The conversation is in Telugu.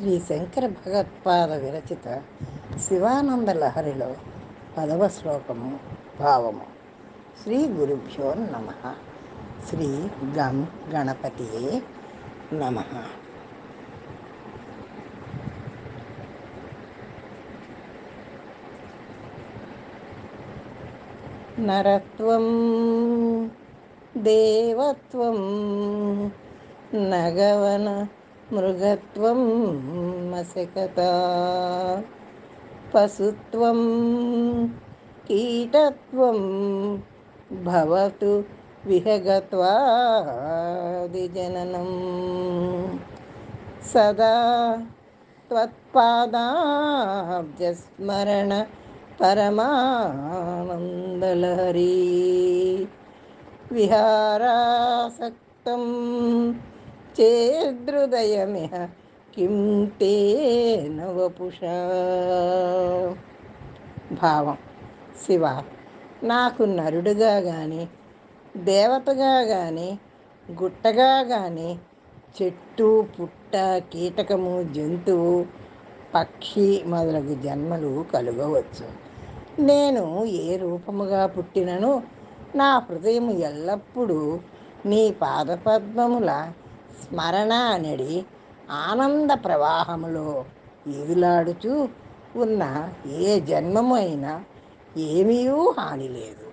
శ్రీ శంకర భగవత్పాద విరచిత శివానంద లహరిలో పదవ శ్లోకము భావము. శ్రీ గురుభ్యో నమ. శ్రీ గం గణపతియే నమ. నరత్వం దేవత్వం నగవన మృగత్వం మసకత పశుత్వం కీటత్వం భవతు విహగత్వాదిజననం సదా త్వత్పాదాబ్జస్మరణ పరమానందలహరీ. విహారాసక్తం చేదృదయమిహ కిం తే నవపుష భావం. శివ నాకు నరుడుగా కానీ దేవతగా కానీ గుట్టగా కానీ చెట్టు పుట్ట కీటకము జంతువు పక్షి మొదలగు జన్మలు కలుగవచ్చు. నేను ఏ రూపముగా పుట్టినను నా హృదయం ఎల్లప్పుడూ నీ పాదపద్మముల స్మరణ అనడి ఆనంద ప్రవాహములో ఈదులాడుచూ ఉన్న ఏ జన్మమైనా అయినా ఏమీ హాని లేదు.